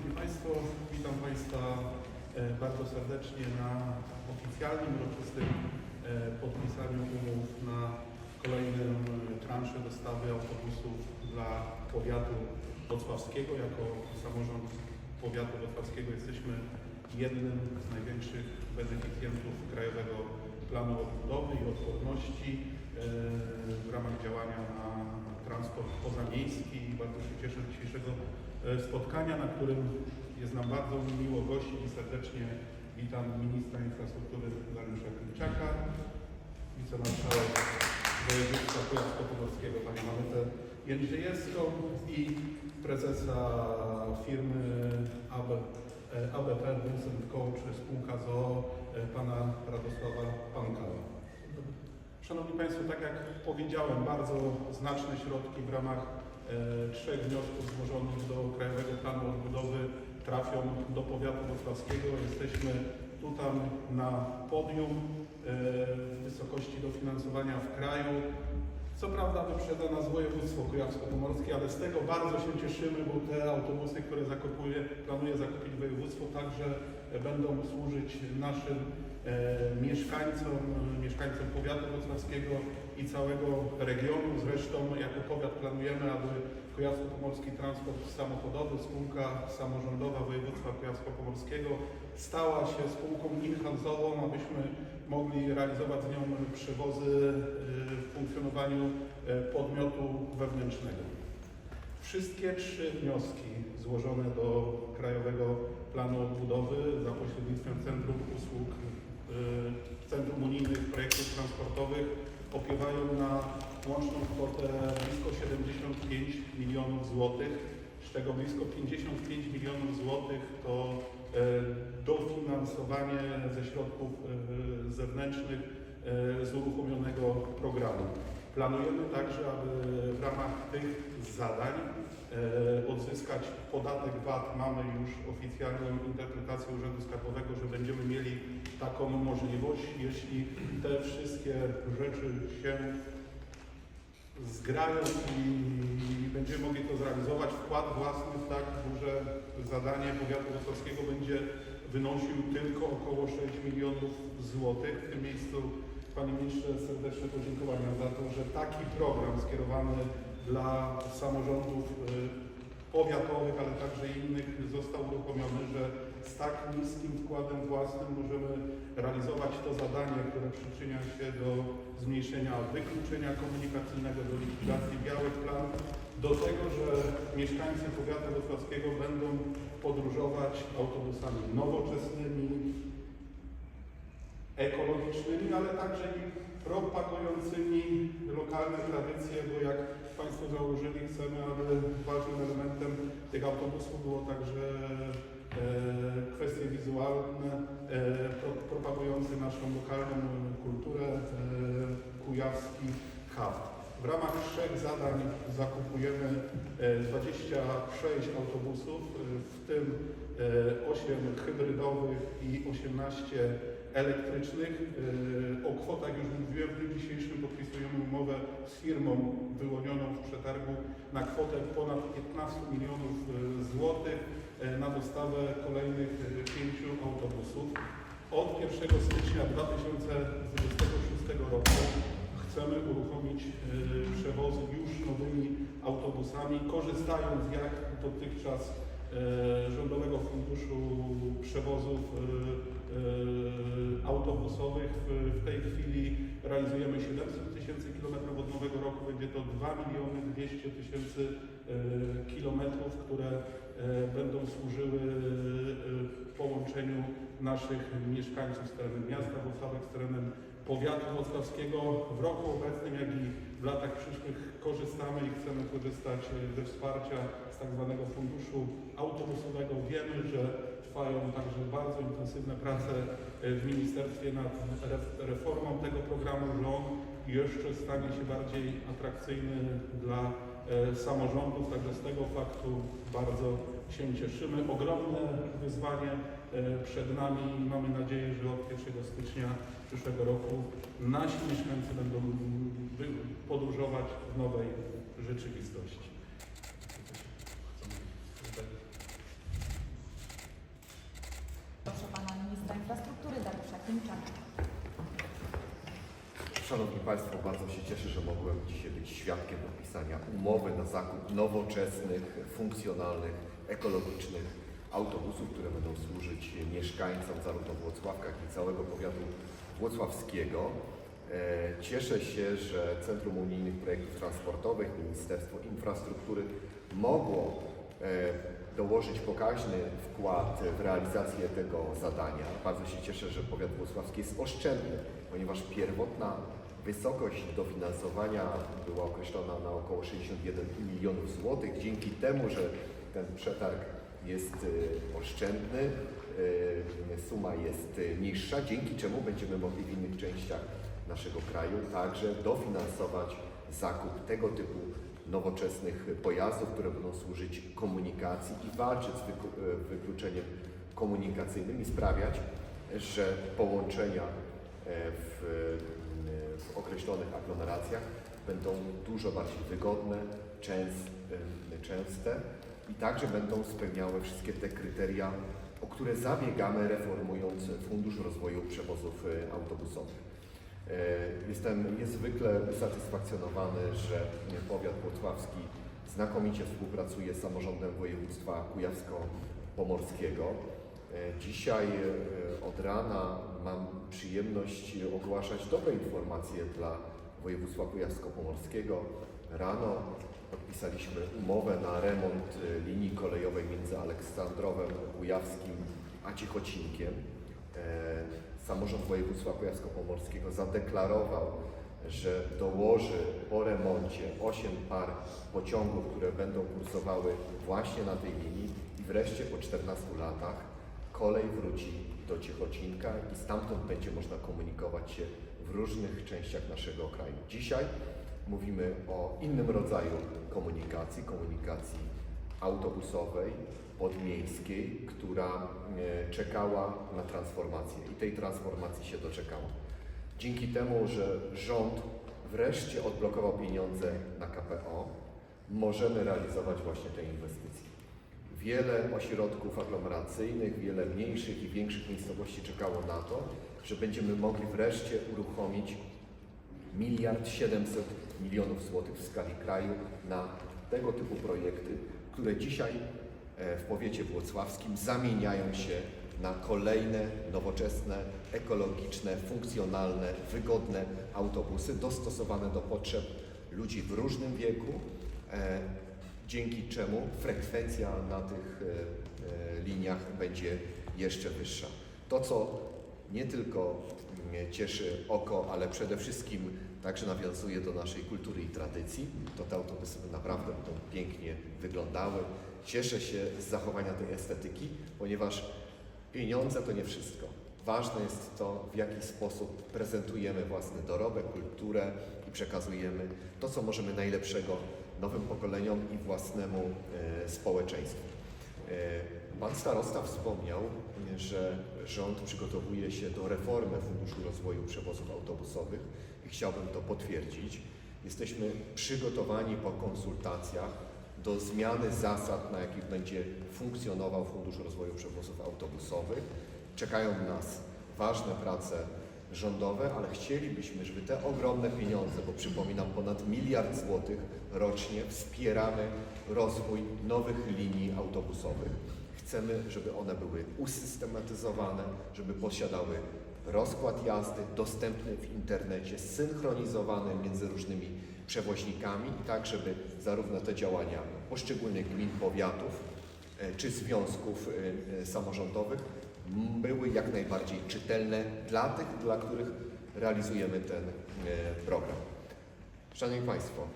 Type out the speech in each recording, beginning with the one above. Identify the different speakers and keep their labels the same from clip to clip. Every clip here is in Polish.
Speaker 1: Szanowni Państwo, witam Państwa e, bardzo serdecznie na oficjalnym, uroczystym e, podpisaniu umów na kolejnym e, transze dostawy autobusów dla powiatu wrocławskiego. Jako samorząd powiatu wrocławskiego jesteśmy jednym z największych beneficjentów Krajowego Planu Odbudowy i Odporności w ramach działania na transport pozamiejski. Bardzo się cieszę dzisiejszego spotkania, na którym jest nam bardzo miło gościć i serdecznie witam ministra infrastruktury Dariusza Klimczaka, wicemarszałek województwa kujawsko-pomorskiego panią Anetę Jędrzejewską i prezesa firmy AB, e, ABP Vincent Coach spółka ZOO e, pana Radosława Pankala. Szanowni Państwo, tak jak powiedziałem, bardzo znaczne środki w ramach e, trzech wniosków złożonych do Krajowego Planu Odbudowy trafią do powiatu wrocławskiego. Jesteśmy tutaj na podium e, w wysokości dofinansowania w kraju. Co prawda wyprzedza nas województwo kujawsko-pomorskie, ale z tego bardzo się cieszymy, bo te autobusy, które zakupuje, planuje zakupić województwo, także e, będą służyć naszym e, mieszkańcom, e, mieszkańcom powiatu wrocławskiego i całego regionu. Zresztą jako powiat planujemy, aby Kujawsko-Pomorski Transport Samochodowy, spółka samorządowa województwa kujawsko-pomorskiego stała się spółką in-house'ową, abyśmy mogli realizować z nią przewozy e, w funkcjonowaniu e, podmiotu wewnętrznego. Wszystkie trzy wnioski złożone do Krajowego Planu Odbudowy za pośrednictwem Centrum Usług, y, Centrum Unijnych Projektów Transportowych opiewają na łączną kwotę blisko 75 milionów złotych, z czego blisko 55 milionów złotych to y, dofinansowanie ze środków y, zewnętrznych y, z uruchomionego programu. Planujemy także, aby w ramach tych zadań e, odzyskać podatek VAT. Mamy już oficjalną interpretację Urzędu Skarbowego, że będziemy mieli taką możliwość, jeśli te wszystkie rzeczy się zgrają i będziemy mogli to zrealizować. Wkład własny w tak duże zadanie powiatu wrocławskiego będzie wynosił tylko około 6 milionów złotych. W tym miejscu Panie Ministrze serdeczne podziękowania za to, że taki program skierowany dla samorządów y, powiatowych, ale także innych został uruchomiony, że z tak niskim wkładem własnym możemy realizować to zadanie, które przyczynia się do zmniejszenia wykluczenia komunikacyjnego, do likwidacji białych plam, do tego, że mieszkańcy powiatu wrocławskiego będą podróżować autobusami nowoczesnymi, ekologicznymi, ale także i propagującymi lokalne tradycje, bo jak Państwo założyli, chcemy, aby ważnym elementem tych autobusów było także e, kwestie wizualne, e, pro, propagujące naszą lokalną kulturę, e, kujawski haft. W ramach trzech zadań zakupujemy e, 26 autobusów, e, w tym e, 8 hybrydowych i 18 elektrycznych. E, O kwotach już mówiłem, w dniu dzisiejszym podpisujemy umowę z firmą wyłonioną w przetargu na kwotę ponad 15 milionów e, złotych e, na dostawę kolejnych pięciu autobusów. Od 1 stycznia 2026 roku chcemy uruchomić przewozy już nowymi autobusami, korzystając jak dotychczas Rządowego Funduszu Przewozów Autobusowych. W, tej chwili realizujemy 700 tysięcy kilometrów od nowego roku. Będzie to 2 miliony 200 tysięcy e, kilometrów, które e, będą służyły e, połączeniu naszych mieszkańców z terenem miasta Wrocławek, z terenem powiatu wrocławskiego. W roku obecnym, jak i w latach przyszłych korzystamy i chcemy korzystać e, ze wsparcia z tak zwanego funduszu autobusowego. Wiemy, że trwają także bardzo intensywne prace e, w ministerstwie nad re- reformą tego programu, że on jeszcze stanie się bardziej atrakcyjny dla e, samorządów, także z tego faktu bardzo się cieszymy. Ogromne wyzwanie e, przed nami i mamy nadzieję, że od 1 stycznia przyszłego roku nasi mieszkańcy będą podróżować w nowej rzeczywistości.
Speaker 2: Tymczak.
Speaker 3: Szanowni Państwo, bardzo się cieszę, że mogłem dzisiaj być świadkiem podpisania umowy na zakup nowoczesnych, funkcjonalnych, ekologicznych autobusów, które będą służyć mieszkańcom zarówno Włocławka, jak i całego powiatu włocławskiego. E, Cieszę się, że Centrum Unijnych Projektów Transportowych, Ministerstwo Infrastruktury mogło e, dołożyć pokaźny wkład w realizację tego zadania. Bardzo się cieszę, że powiat włocławski jest oszczędny, ponieważ pierwotna wysokość dofinansowania była określona na około 61 milionów złotych. Dzięki temu, że ten przetarg jest y, oszczędny, y, suma jest y, niższa, dzięki czemu będziemy mogli w innych częściach naszego kraju także dofinansować zakup tego typu nowoczesnych pojazdów, które będą służyć komunikacji i walczyć z e, wykluczeniem komunikacyjnym i sprawiać, że połączenia e, w, w określonych aglomeracjach będą dużo bardziej wygodne, e, częste i także będą spełniały wszystkie te kryteria, o które zabiegamy reformując Fundusz Rozwoju Przewozów Autobusowych. E, Jestem niezwykle usatysfakcjonowany, że powiat włocławski znakomicie współpracuje z samorządem województwa kujawsko-pomorskiego. E, Dzisiaj e, od rana mam przyjemność ogłaszać dobre informacje dla województwa kujawsko-pomorskiego. Rano podpisaliśmy umowę na remont linii kolejowej między Aleksandrowem Kujawskim a Cichocinkiem. Samorząd województwa kujawsko-pomorskiego zadeklarował, że dołoży po remoncie 8 par pociągów, które będą kursowały właśnie na tej linii i wreszcie po 14 latach kolej wróci do Ciechocinka i stamtąd będzie można komunikować się w różnych częściach naszego kraju. Dzisiaj mówimy o innym rodzaju komunikacji, komunikacji autobusowej, podmiejskiej, która e, czekała na transformację i tej transformacji się doczekała. Dzięki temu, że rząd wreszcie odblokował pieniądze na KPO, możemy realizować właśnie te inwestycje. Wiele ośrodków aglomeracyjnych, wiele mniejszych i większych miejscowości czekało na to, że będziemy mogli wreszcie uruchomić miliard 700 milionów złotych w skali kraju na tego typu projekty, które dzisiaj w powiecie włocławskim zamieniają się na kolejne nowoczesne, ekologiczne, funkcjonalne, wygodne autobusy dostosowane do potrzeb ludzi w różnym wieku, e, dzięki czemu frekwencja na tych e, e, liniach będzie jeszcze wyższa. To, co nie tylko cieszy oko, ale przede wszystkim także nawiązuje do naszej kultury i tradycji, to te autobusy naprawdę będą pięknie wyglądały. Cieszę się z zachowania tej estetyki, ponieważ pieniądze to nie wszystko. Ważne jest to, w jaki sposób prezentujemy własny dorobek, kulturę i przekazujemy to, co możemy najlepszego nowym pokoleniom i własnemu e, społeczeństwu. E, Pan starosta wspomniał, że rząd przygotowuje się do reformy Funduszu Rozwoju Przewozów Autobusowych i chciałbym to potwierdzić. Jesteśmy przygotowani po konsultacjach do zmiany zasad, na jakich będzie funkcjonował Fundusz Rozwoju Przewozów Autobusowych. Czekają nas ważne prace rządowe, ale chcielibyśmy, żeby te ogromne pieniądze, bo przypominam ponad miliard złotych rocznie, wspieramy rozwój nowych linii autobusowych. Chcemy, żeby one były usystematyzowane, żeby posiadały rozkład jazdy dostępny w internecie, zsynchronizowany między różnymi przewoźnikami tak, żeby zarówno te działania poszczególnych gmin, powiatów e, czy związków e, e, samorządowych były jak najbardziej czytelne dla tych, dla których realizujemy ten program. Szanowni Państwo,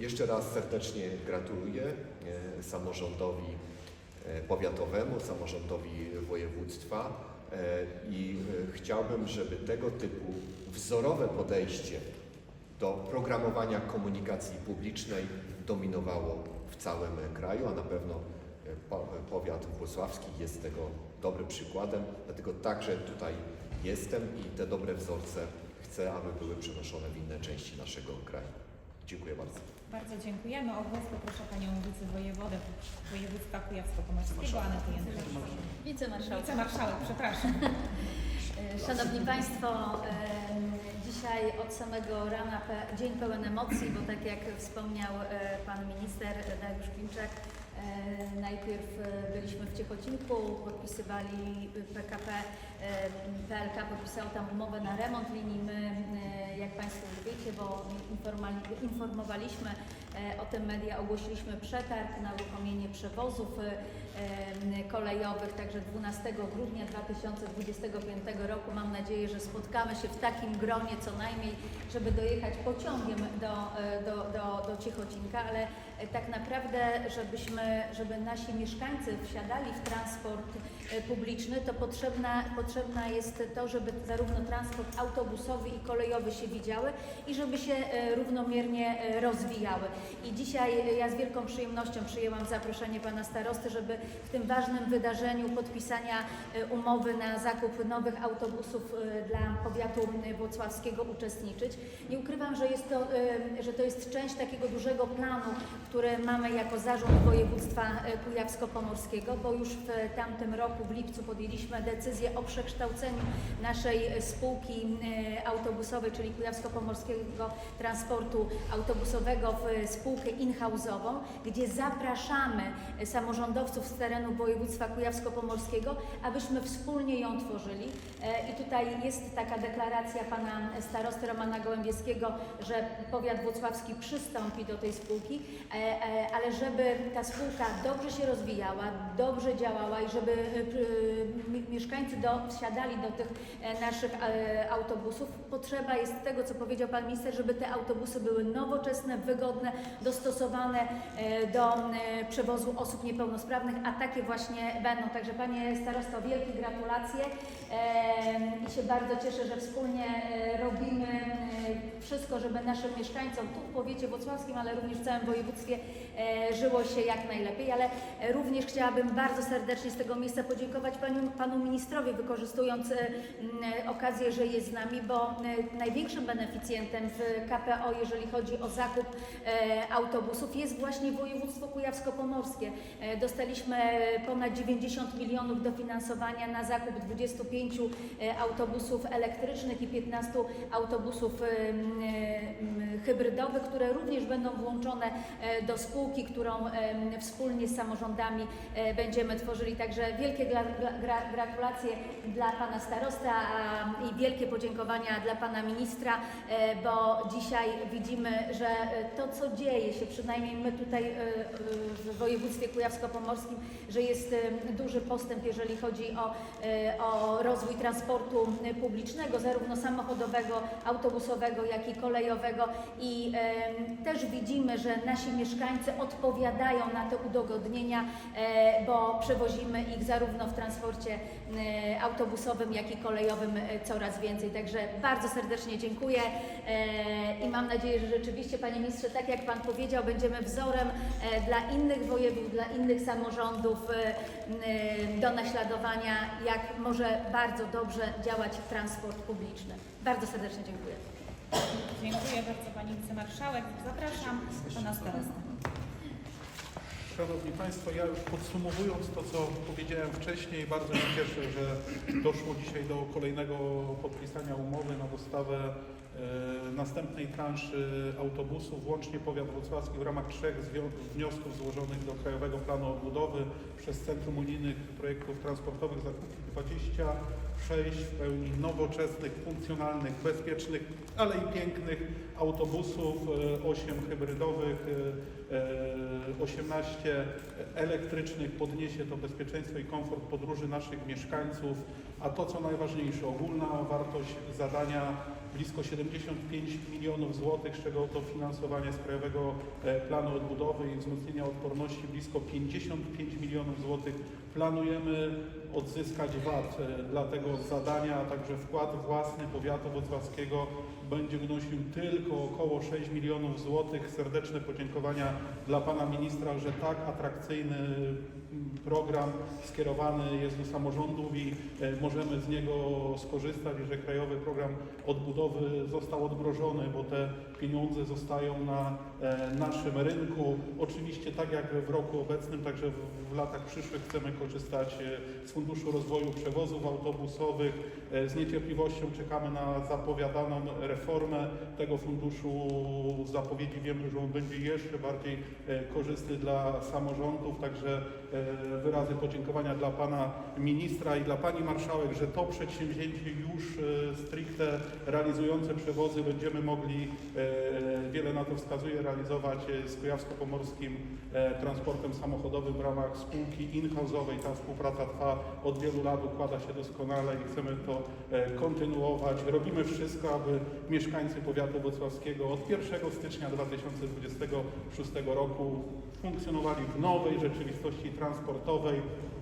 Speaker 3: jeszcze raz serdecznie gratuluję samorządowi powiatowemu, samorządowi województwa i chciałbym, żeby tego typu wzorowe podejście do programowania komunikacji publicznej dominowało w całym kraju, a na pewno e, po- powiat włocławski jest tego dobrym przykładem, dlatego także tutaj jestem i te dobre wzorce chcę, aby były przenoszone w inne części naszego kraju. Dziękuję bardzo.
Speaker 2: Bardzo dziękujemy. O głos poproszę Panią wicewojewodę województwa kujawsko-pomorskiego, Anetę Jędrzejczuk.
Speaker 4: Wicemarszałek.
Speaker 2: Wicemarszałek, przepraszam.
Speaker 4: E, Szanowni Państwo, dzisiaj od samego rana pe- dzień pełen emocji, bo tak jak wspomniał e, Pan Minister Dariusz Klimczak, e, najpierw e, byliśmy w Ciechocinku, podpisywali PKP, PLK podpisało tam umowę na remont linii. My, jak Państwo wiecie, bo informowaliśmy o tym media, ogłosiliśmy przetarg na uruchomienie przewozów kolejowych, także 12 grudnia 2025 roku. Mam nadzieję, że spotkamy się w takim gronie co najmniej, żeby dojechać pociągiem do, e, do, do, do Ciechocinka, ale tak naprawdę, żebyśmy, żeby nasi mieszkańcy wsiadali w transport e, publiczny, to potrzebna, potrzebna jest to, żeby zarówno transport autobusowy i kolejowy się widziały i żeby się e, równomiernie e, rozwijały. I dzisiaj e, ja z wielką przyjemnością przyjęłam zaproszenie Pana Starosty, żeby w tym ważnym wydarzeniu podpisania e, umowy na zakup nowych autobusów e, dla powiatu e, włocławskiego uczestniczyć. Nie ukrywam, że jest to, e, że to jest część takiego dużego planu, który mamy jako zarząd województwa e, kujawsko-pomorskiego, bo już w tamtym roku w lipcu podjęliśmy decyzję o przekształceniu naszej e, spółki e, autobusowej, czyli Kujawsko-Pomorskiego Transportu Autobusowego w e, spółkę in-house'ową, gdzie zapraszamy e, samorządowców z terenu województwa kujawsko-pomorskiego, abyśmy wspólnie ją tworzyli. E, I tutaj jest taka deklaracja pana starosty Romana Gołębieskiego, że powiat włocławski przystąpi do tej spółki, e, e, ale żeby ta spółka dobrze się rozwijała, dobrze działała i żeby e, mi- mieszkańcy do, wsiadali do tych e, naszych e, autobusów, potrzeba jest tego, co powiedział pan minister, żeby te autobusy były nowoczesne, wygodne, dostosowane e, do e, przewozu osób niepełnosprawnych, a takie właśnie będą. Także panie starosto, wielkie gratulacje e, i się bardzo cieszę, że wspólnie e, robimy e, wszystko, żeby naszym mieszkańcom tu w powiecie włocławskim, ale również w całym województwie e, żyło się jak najlepiej. Ale e, również chciałabym bardzo serdecznie z tego miejsca podziękować panu, panu ministrowi, wykorzystując e, okazję, że jest z nami, bo e, największym beneficjentem w KPO, jeżeli chodzi o zakup e, autobusów, jest właśnie województwo kujawsko-pomorskie. E, Dostaliśmy ponad 90 milionów dofinansowania na zakup 25 e, autobusów elektrycznych i 15 autobusów e, hybrydowych, które również będą włączone e, do spółki, którą em, wspólnie z samorządami e, będziemy tworzyli. Także wielkie gra, gra, gratulacje dla Pana Starosta i wielkie podziękowania dla Pana Ministra, e, bo dzisiaj widzimy, że e, to, co dzieje się, przynajmniej my tutaj w województwie kujawsko-pomorskim, że jest duży postęp, jeżeli chodzi o, o rozwój transportu publicznego, zarówno samochodowego, autobusowego, jak i kolejowego i też widzimy, że nasi mieszkańcy odpowiadają na te udogodnienia, e, bo przewozimy ich zarówno w transporcie autobusowym, jak i kolejowym e, coraz więcej. Także bardzo serdecznie dziękuję e, i mam nadzieję, że rzeczywiście Panie Ministrze, tak jak Pan powiedział, będziemy wzorem dla innych województw, dla innych samorządów do naśladowania, jak może bardzo dobrze działać transport publiczny. Bardzo serdecznie dziękuję.
Speaker 2: Dziękuję bardzo Pani Wicemarszałek. Zapraszam Pana Starostę.
Speaker 1: Szanowni Państwo, ja już podsumowując to, co powiedziałem wcześniej, bardzo się cieszę, że doszło dzisiaj do kolejnego podpisania umowy na dostawę następnej transzy autobusów. Łącznie powiat wrocławski w ramach trzech wniosków złożonych do Krajowego Planu Odbudowy przez Centrum Unijnych Projektów Transportowych zakupi 26 w pełni nowoczesnych, funkcjonalnych, bezpiecznych, ale i pięknych autobusów, e, 8 hybrydowych, e, e, 18 elektrycznych. Podniesie to bezpieczeństwo i komfort podróży naszych mieszkańców, a to co najważniejsze, ogólna wartość zadania blisko 75 milionów złotych, z czego to finansowanie z Krajowego e, Planu Odbudowy i wzmocnienia odporności blisko 55 milionów złotych. Planujemy odzyskać VAT e, dla tego zadania, a także wkład własny powiatu wrocławskiego będzie wynosił tylko około 6 milionów złotych. Serdeczne podziękowania dla Pana Ministra, że tak atrakcyjny program skierowany jest do samorządów i e, możemy z niego skorzystać, że Krajowy Program Odbudowy został odmrożony, bo te pieniądze zostają na e, naszym rynku. Oczywiście tak jak w roku obecnym, także w, latach przyszłych chcemy korzystać e, z Funduszu Rozwoju Przewozów Autobusowych. Z niecierpliwością czekamy na zapowiadaną reformę tego funduszu. Z zapowiedzi wiemy, że on będzie jeszcze bardziej korzystny dla samorządów, także wyrazy podziękowania dla Pana Ministra i dla Pani Marszałek, że to przedsięwzięcie już e, stricte realizujące przewozy będziemy mogli, e, wiele na to wskazuje, realizować e, z Kujawsko-Pomorskim e, transportem samochodowym w ramach spółki in-house'owej. Ta współpraca trwa od wielu lat, układa się doskonale i chcemy to e, kontynuować. Robimy wszystko, aby mieszkańcy powiatu wrocławskiego od 1 stycznia 2026 roku funkcjonowali w nowej rzeczywistości transportowej.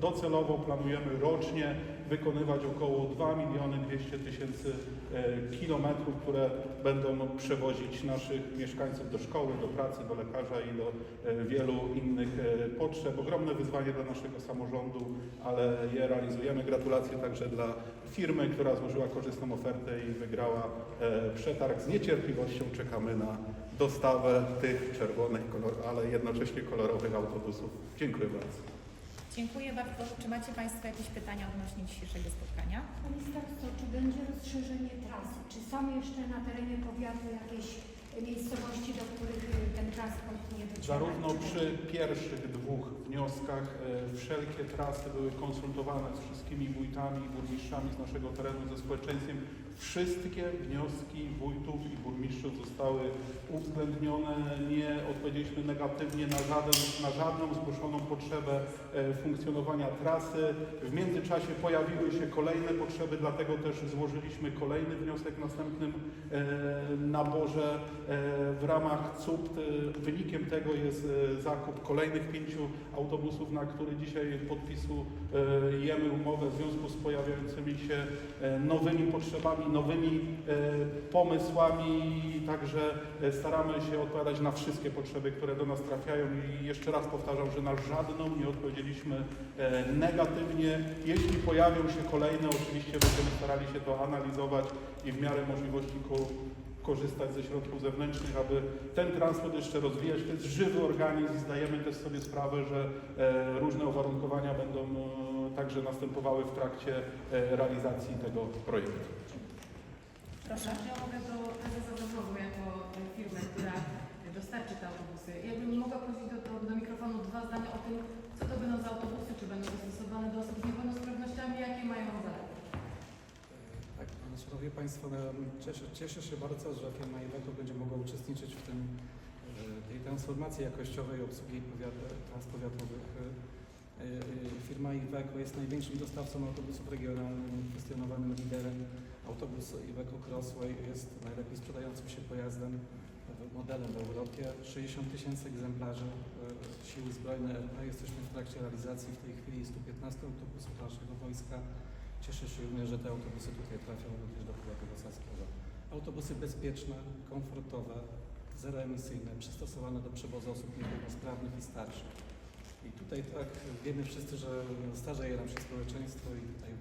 Speaker 1: Docelowo planujemy rocznie wykonywać około 2 miliony 200 tysięcy e, kilometrów, które będą przewozić naszych mieszkańców do szkoły, do pracy, do lekarza i do e, wielu innych e, potrzeb. Ogromne wyzwanie dla naszego samorządu, ale je realizujemy. Gratulacje także dla firmy, która złożyła korzystną ofertę i wygrała przetarg. Z niecierpliwością czekamy na dostawę tych czerwonych, ale jednocześnie kolorowych autobusów. Dziękuję bardzo.
Speaker 2: Dziękuję bardzo. Czy macie Państwo jakieś pytania odnośnie dzisiejszego spotkania?
Speaker 5: Panie Starostwo, czy będzie rozszerzenie trasy? Czy są jeszcze na terenie powiatu jakieś miejscowości, do których y, ten transport nie dociera?
Speaker 1: Zarówno przy pierwszych dwóch wnioskach e, wszelkie trasy były konsultowane z wszystkimi wójtami i burmistrzami z naszego terenu, ze społeczeństwem. Wszystkie wnioski wójtów i burmistrzów zostały uwzględnione. Nie odpowiedzieliśmy negatywnie na, żaden, na żadną zgłoszoną potrzebę e, funkcjonowania trasy. W międzyczasie pojawiły się kolejne potrzeby, dlatego też złożyliśmy kolejny wniosek w następnym e, naborze e, w ramach CUPT. Wynikiem tego jest zakup kolejnych pięciu autobusów, na który dzisiaj podpisujemy umowę w związku z pojawiającymi się nowymi potrzebami, nowymi e, pomysłami. Także e, staramy się odpowiadać na wszystkie potrzeby, które do nas trafiają i jeszcze raz powtarzam, że na żadną nie odpowiedzieliśmy e, negatywnie. Jeśli pojawią się kolejne, oczywiście będziemy starali się to analizować i w miarę możliwości ko- korzystać ze środków zewnętrznych, aby ten transport jeszcze rozwijać. To jest żywy organizm zdajemy też sobie sprawę, że e, różne uwarunkowania będą e, także następowały w trakcie e, realizacji tego projektu.
Speaker 2: Proszę.
Speaker 6: Ja mogę do prezesa zarządu jako firmy, która dostarczy te autobusy. Jakbym mogła prosić do, do, do mikrofonu dwa zdania o tym, co to będą za autobusy, czy będą dostosowane do osób z niepełnosprawnościami, jakie mają zadania.
Speaker 7: Tak, no, Szanowni Państwo, no, cieszę, cieszę się bardzo, że firma Iveco będzie mogła uczestniczyć w tym, e, tej transformacji jakościowej obsługi powiat, tras powiatowych. E, e, Firma Iveco jest największym dostawcą autobusów regionalnych, kwestionowanym liderem. Autobus Iveco Crossway jest najlepiej sprzedającym się pojazdem, modelem w Europie. 60 tysięcy egzemplarzy e, Siły Zbrojne RP. Jesteśmy w trakcie realizacji w tej chwili 115 autobusów naszego wojska. Cieszę się również, że te autobusy tutaj trafią również do powiatu wrocławskiego. Autobusy bezpieczne, komfortowe, zeroemisyjne, przystosowane do przewozu osób niepełnosprawnych i starszych. I tutaj tak wiemy wszyscy, że starzeje nam się społeczeństwo i tutaj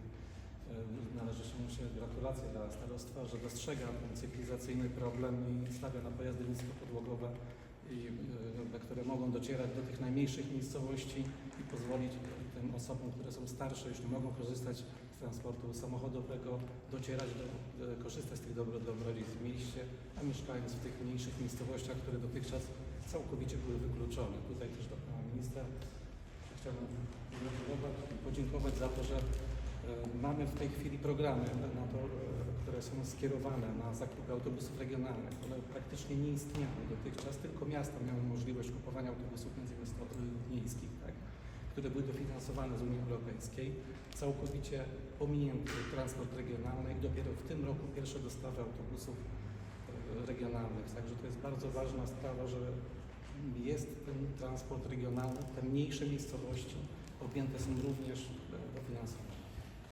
Speaker 7: należy się gratulacje dla starostwa, że dostrzega ten cywilizacyjny problem i stawia na pojazdy niskopodłogowe, i, e, które mogą docierać do tych najmniejszych miejscowości i pozwolić tym osobom, które są starsze, już nie mogą korzystać z transportu samochodowego, docierać do, e, korzystać z tych dobro, dobrodziejstw w mieście, a mieszkając w tych mniejszych miejscowościach, które dotychczas całkowicie były wykluczone. Tutaj też do Pana Ministra chciałbym podziękować za to, że e, mamy w tej chwili programy na to, e, które są skierowane na zakupy autobusów regionalnych. One praktycznie nie istniały dotychczas, tylko miasta miały możliwość kupowania autobusów międzymiejskich, tak, które były dofinansowane z Unii Europejskiej. Całkowicie pominięty transport regionalny i dopiero w tym roku pierwsze dostawy autobusów e, regionalnych. Także to jest bardzo ważna sprawa, że jest ten transport regionalny, te mniejsze miejscowości objęte są również e, dofinansowaniem.